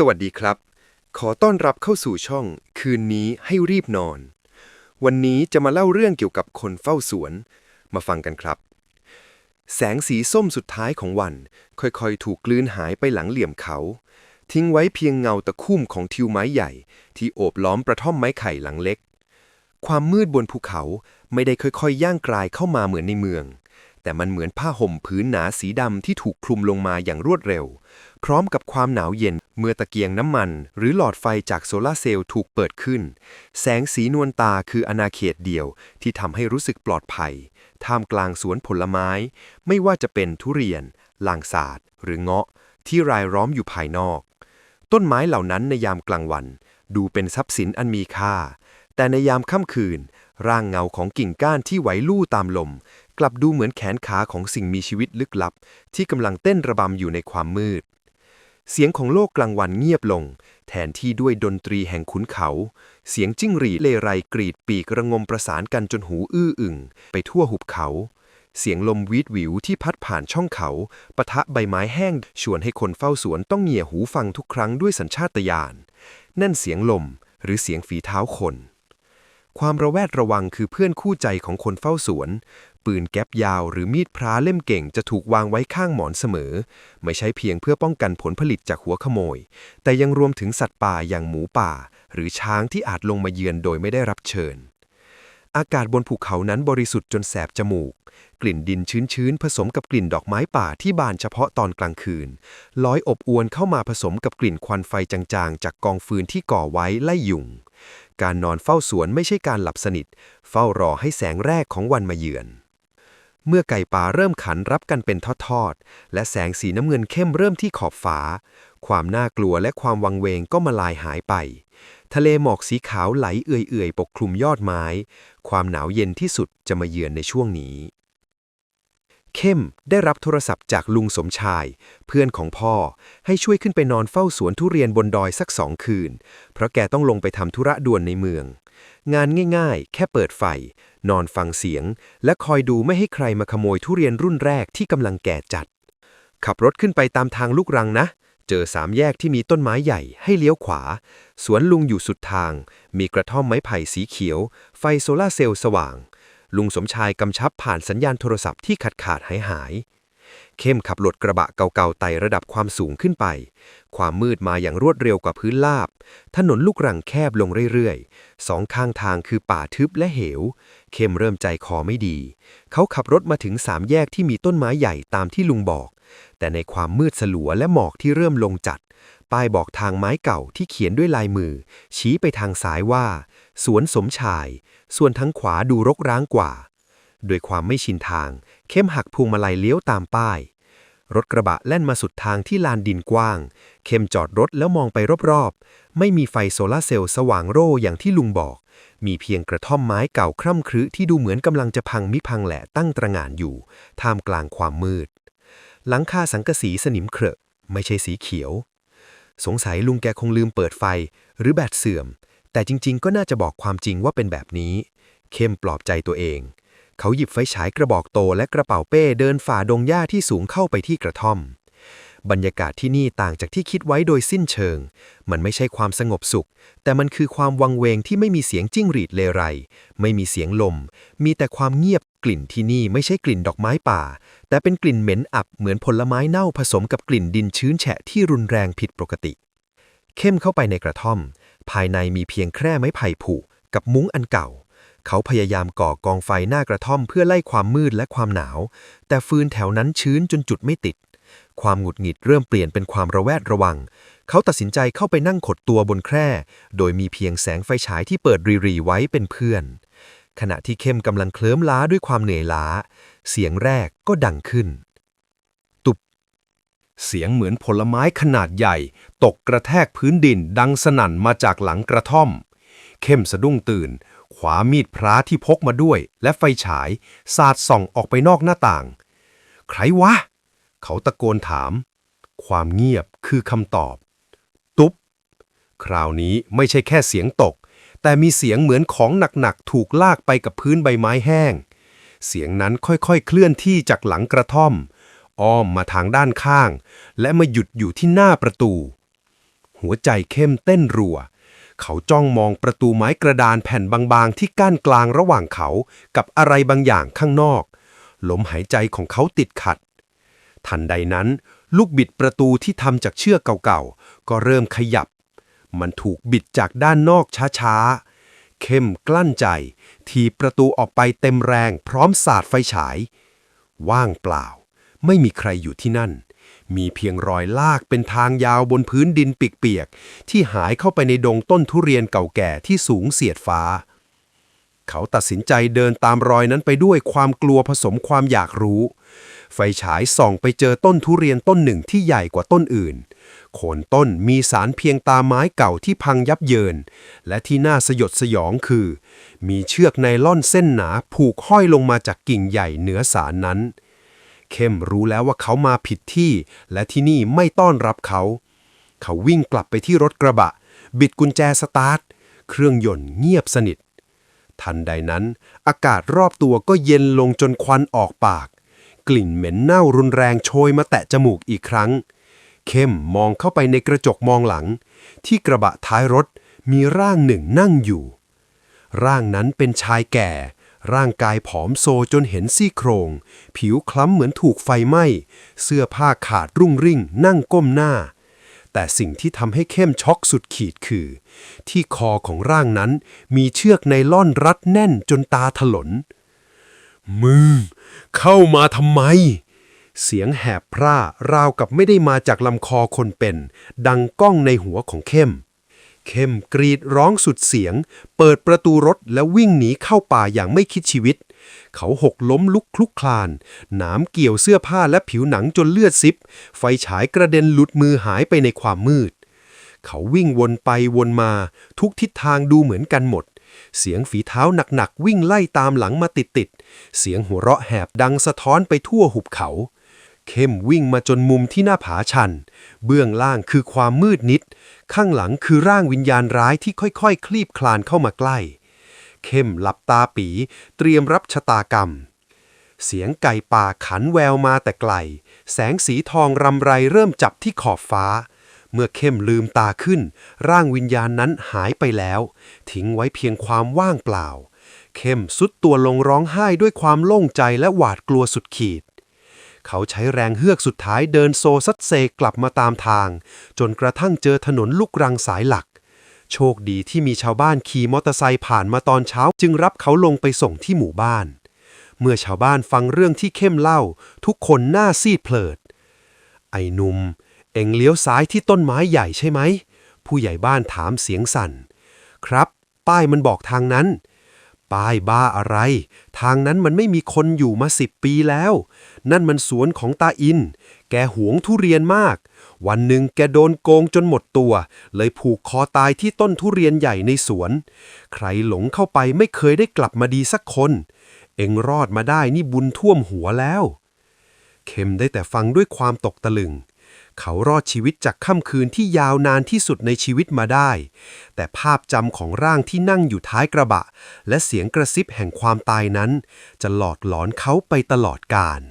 สวัสดีครับ ขอต้อนรับเข้าสู่ช่องคืนนี้ให้รีบนอน วันนี้จะมาเล่าเรื่องเกี่ยวกับคนเฝ้าสวน มาฟังกันครับ แสงสีส้มสุดท้ายของวัน ค่อยๆ ถูกกลืนหายไปหลังเหลี่ยมเขา ทิ้งไว้เพียงเงาตะคุ่มของทิวไม้ใหญ่ ที่โอบล้อมประท่อมไม้ไข่หลังเล็ก ความมืดบนภูเขาไม่ได้ค่อยๆ ย่างกลายเข้ามาเหมือนในเมือง แต่มันเหมือนผ้าห่มผืนหนาสีดำที่ถูกคลุมลงมาอย่างรวดเร็ว พร้อมกับความหนาวเย็นเมื่อตะเกียงน้ำมัน หรือหลอดไฟจากโซลาเซลล์ถูกเปิดขึ้น แสงสีนวลตาคืออาณาเขตเดียวที่ทำให้รู้สึกปลอดภัย ท่ามกลางสวนผลไม้ ไม่ว่าจะเป็นทุเรียน ลางสาดหรือเงาะ ที่รายล้อมอยู่ภายนอก ต้นไม้เหล่านั้นในยามกลางวัน ดูเป็นทรัพย์สินอันมีค่า แต่ในยามค่ำคืน ร่างเงาของกิ่งก้านที่ไหวลู่ตามลม กลับดูเหมือนแขนขาของสิ่งมีชีวิตลึกลับ ที่กำลังเต้นระบำอยู่ในความมืด เสียงของโลกกลางวันเงียบลง แทนที่ด้วยดนตรีแห่งขุนเขา เสียงจิ้งหรีเลไรกรีดปีกระงมประสานกันจนหูอื้ออึงไปทั่วหุบเขา เสียงลมวีดวิวที่พัดผ่านช่องเขาปะทะใบไม้แห้ง ชวนให้คนเฝ้าสวนต้องเหงี่ยหูฟังทุกครั้งด้วยสัญชาตญาณนั่นเสียงลมหรือเสียงฝีเท้าคนความระแวดระวังคือเพื่อนคู่ใจของคนเฝ้าสวน ปืนแก๊ปยาวหรือมีดพระเล่มเก่งจะถูกวางไว้ข้างหมอนเสมอ ไม่ใช่เพียงเพื่อป้องกันผลผลิตจากหัวขโมย แต่ยังรวมถึงสัตว์ป่าอย่างหมูป่า หรือช้างที่อาจลงมาเยือนโดยไม่ได้รับเชิญ อากาศบนภูเขานั้นบริสุทธิ์จนแสบจมูก กลิ่นดินชื้นๆผสมกับกลิ่นดอกไม้ป่าที่บานเฉพาะตอนกลางคืนลอยอบอวนเข้ามาผสมกับกลิ่นควันไฟจางๆ จากกองฟืนที่ก่อไว้ไล่ยุงการนอนเฝ้าสวนไม่ใช่การหลับสนิท เฝ้ารอให้แสงแรกของวันมาเยือน เมื่อไก่ป่าเริ่มขันรับกันเป็นทอดๆ และแสงสีน้ำเงินเข้มเริ่มที่ขอบฟ้า ความน่ากลัวและความวังเวงก็มาลายหายไป ทะเลหมอกสีขาวไหลเอื่อยๆ ปกคลุมยอดไม้ ความหนาวเย็นที่สุดจะมาเยือนในช่วงนี้ เข้มได้รับโทรศัพท์จากลุงสมชาย เพื่อนของพ่อ ให้ช่วยขึ้นไปนอนเฝ้าสวนทุเรียนบนดอยสักสองคืน เพราะแกต้องลงไปทำธุระด่วนในเมือง งานง่ายๆ แค่เปิดไฟ นอนฟังเสียง และคอยดูไม่ให้ใครมาขโมยทุเรียนรุ่นแรกที่กำลังแก่จัด ขับรถขึ้นไปตามทางลูกรังนะ เจอสามแยกที่มีต้นไม้ใหญ่ให้เลี้ยวขวา สวนลุงอยู่สุดทาง มีกระท่อมไม้ไผ่สีเขียว ไฟโซลาเซลล์สว่าง ลุงสมชายกำชับผ่านสัญญาณโทรศัพท์ที่ขาดขาดหายหาย เข้มขับรถกระบะเก่าๆไต่ระดับความสูงขึ้นไป ความมืดมาอย่างรวดเร็วกว่าพื้นราบ ถนนลูกรังแคบลงเรื่อยๆ สองข้างทางคือป่าทึบและเหว เข้มเริ่มใจคอไม่ดี เขาขับรถมาถึงสามแยกที่มีต้นไม้ใหญ่ตามที่ลุงบอก แต่ในความมืดสลัวและหมอกที่เริ่มลงจัด ป้ายบอกทางไม้เก่าที่เขียนด้วยลายมือ ชี้ไปทางซ้ายว่า สวนสมชาย ส่วนทางขวาดูรกร้างกว่าด้วยความไม่ชินทาง เข้มหักพวงมาลัยเลี้ยวตามป้าย รถกระบะแล่นมาสุดทางที่ลานดินกว้าง เข้มจอดรถแล้วมองไปรอบๆ ไม่มีไฟโซลาร์เซลล์สว่างโร่อย่างที่ลุงบอกมีเพียงกระท่อมไม้เก่าคร่ำครึที่ดูเหมือนกำลังจะพังมิพังแหละตั้งตระหง่านอยู่ ท่ามกลางความมืด หลังคาสังกะสีสนิมเครอะไม่ใช่สีเขียว สงสัยลุงแกคงลืมเปิดไฟหรือแบตเสื่อม แต่จริง ๆ ก็น่าจะบอกความจริงว่าเป็นแบบนี้ เข้มปลอบใจตัวเอง เขาหยิบไฟฉายกระบอกโตและกระเป๋าเป้เดินฝ่าดงหญ้าที่สูงเข้าไปที่กระท่อม บรรยากาศที่นี่ต่างจากที่คิดไว้โดยสิ้นเชิง มันไม่ใช่ความสงบสุข แต่มันคือความวังเวงที่ไม่มีเสียงจิ้งหรีดเลไร ไม่มีเสียงลม มีแต่ความเงียบกลิ่นที่นี่ไม่ใช่กลิ่นดอกไม้ป่า แต่เป็นกลิ่นเหม็นอับเหมือนผลไม้เน่าผสมกับกลิ่นดินชื้นแฉะที่รุนแรงผิดปกติ เข้มเข้าไปในกระท่อม ภายในมีเพียงแคร่ไม้ไผ่ผุกับมุ้งอันเก่าเขาพยายามก่อกองไฟหน้ากระท่อมเพื่อไล่ความมืดและความหนาว แต่ฟืนแถวนั้นชื้นจนจุดไม่ติด ความหงุดหงิดเริ่มเปลี่ยนเป็นความระแวดระวัง เขาตัดสินใจเข้าไปนั่งขดตัวบนแคร่ โดยมีเพียงแสงไฟฉายที่เปิดรีๆไว้เป็นเพื่อน ขณะที่เข้มกำลังเคลิ้มล้าด้วยความเหนื่อยล้า เสียงแรกก็ดังขึ้น ตุบ เสียงเหมือนผลไม้ขนาดใหญ่ ตกกระแทกพื้นดินดังสนั่นมาจากหลังกระท่อม เข้มสะดุ้งตื่นขวามีดพระที่พกมาด้วย และไฟฉาย สาดส่องออกไปนอกหน้าต่าง ใครวะ เขาตะโกนถาม ความเงียบคือคำตอบ ตุ๊บ คราวนี้ไม่ใช่แค่เสียงตก แต่มีเสียงเหมือนของหนักๆ ถูกลากไปกับพื้นใบไม้แห้ง เสียงนั้นค่อยๆ เคลื่อนที่จากหลังกระท่อม อ้อมมาทางด้านข้าง และมาหยุดอยู่ที่หน้าประตู หัวใจเข้มเต้นรัว เขาจ้องมองประตูไม้กระดานแผ่นบางๆ ที่กั้นกลางระหว่างเขากับอะไรบางอย่างข้างนอกลมหายใจของเขาติดขัด ทันใดนั้น ลูกบิดประตูที่ทำจากเชือกเก่าๆ ก็เริ่มขยับ มันถูกบิดจากด้านนอกช้าๆ เข้มกลั้นใจ ทีประตูออกไปเต็มแรงพร้อมสาดไฟฉาย ว่างเปล่า ไม่มีใครอยู่ที่นั่น มีเพียงรอยลากเป็นทางยาวบนพื้นดินเปียกๆ ที่หายเข้าไปในดงต้นทุเรียนเก่าแก่ที่สูงเสียดฟ้าเขาตัดสินใจเดินตามรอยนั้นไปด้วยความกลัวผสมความอยากรู้ ไฟฉายส่องไปเจอต้นทุเรียนต้นหนึ่งที่ใหญ่กว่าต้นอื่น โคนต้นมีสารเพียงตาไม้เก่าที่พังยับเยิน และที่น่าสยดสยองคือ มีเชือกไนล่อนเส้นหนาผูกห้อยลงมาจากกิ่งใหญ่เหนือสารนั้น เข้มรู้แล้วว่าเขามาผิดที่ และที่นี่ไม่ต้อนรับเขา เขาวิ่งกลับไปที่รถกระบะ บิดกุญแจสตาร์ท เครื่องยนต์เงียบสนิททันใดนั้น อากาศรอบตัวก็เย็นลงจนควันออกปาก กลิ่นเหม็นเน่ารุนแรงโชยมาแตะจมูกอีกครั้ง เข้มมองเข้าไปในกระจกมองหลัง ที่กระบะท้ายรถมีร่างหนึ่งนั่งอยู่ ร่างนั้นเป็นชายแก่ ร่างกายผอมโซจนเห็นซี่โครง ผิวคล้ำเหมือนถูกไฟไหม้ เสื้อผ้าขาดรุ่งริ่งนั่งก้มหน้า แต่สิ่งที่ทำให้เข้มช็อกสุดขีดคือ ที่คอของร่างนั้นมีเชือกไนล่อนรัดแน่นจนตาถลน มึง เข้ามาทำไม เสียงแหบพร่าราวกับไม่ได้มาจากลำคอคนเป็น ดังก้องในหัวของเข้ม เข้มกรีดร้องสุดเสียง เปิดประตูรถแล้ววิ่งหนีเข้าป่าอย่างไม่คิดชีวิต เขาหกล้มลุกคลุกคลาน หนามเกี่ยวเสื้อผ้าและผิวหนังจนเลือดซิบ ไฟฉายกระเด็นหลุดมือหายไปในความมืด เขาวิ่งวนไปวนมา ทุกทิศทางดูเหมือนกันหมด เสียงฝีเท้าหนักๆวิ่งไล่ตามหลังมาติดๆ เสียงหัวเราะแหบดังสะท้อนไปทั่วหุบเขา เข้มวิ่งมาจนมุมที่หน้าผาชัน เบื้องล่างคือความมืดนิด ข้างหลังคือร่างวิญญาณร้ายที่ค่อยๆคคลีบคลานเข้ามาใกล้ เข้มหลับตาปี เตรียมรับชะตากรรม เสียงไก่ป่าขันแววมาแต่ไกล แสงสีทองรำไรเริ่มจับที่ขอบฟ้า เมื่อเข้มลืมตาขึ้น ร่างวิญญาณนั้นหายไปแล้ว ทิ้งไว้เพียงความว่างเปล่า เข้มสุดตัวลงร้องไห้ด้วยความโล่งใจและหวาดกลัวสุดขีด เขาใช้แรงเฮือกสุดท้ายเดินโซซัดเซกลับมาตามทาง จนกระทั่งเจอถนนลูกรังสายหลัก โชคดีที่มีชาวบ้านขี่มอเตอร์ไซค์ผ่านมาตอนเช้าจึงรับเขาลงไปส่งที่หมู่บ้าน เมื่อชาวบ้านฟังเรื่องที่เข้มเล่า ทุกคนหน้าซีดเพลิด ไอ้หนุ่ม เอ็งเลี้ยวซ้ายที่ต้นไม้ใหญ่ใช่ไหม ผู้ใหญ่บ้านถามเสียงสั่น ครับ ป้ายมันบอกทางนั้น ป้ายบ้าอะไร ทางนั้นมันไม่มีคนอยู่มาสิบปีแล้ว นั่นมันสวนของตาอิน แกหวงทุเรียนมาก วันหนึ่งแกโดนโกงจนหมดตัว เลยผูกคอตายที่ต้นทุเรียนใหญ่ในสวน ใครหลงเข้าไปไม่เคยได้กลับมาดีสักคน เอ็งรอดมาได้นี่บุญท่วมหัวแล้ว เข้มได้แต่ฟังด้วยความตกตะลึง เขารอดชีวิตจากค่ำคืนที่ยาวนานที่สุดในชีวิตมาได้ แต่ภาพจำของร่างที่นั่งอยู่ท้ายกระบะ และเสียงกระซิบแห่งความตายนั้น จะหลอดหลอนเขาไปตลอดกาล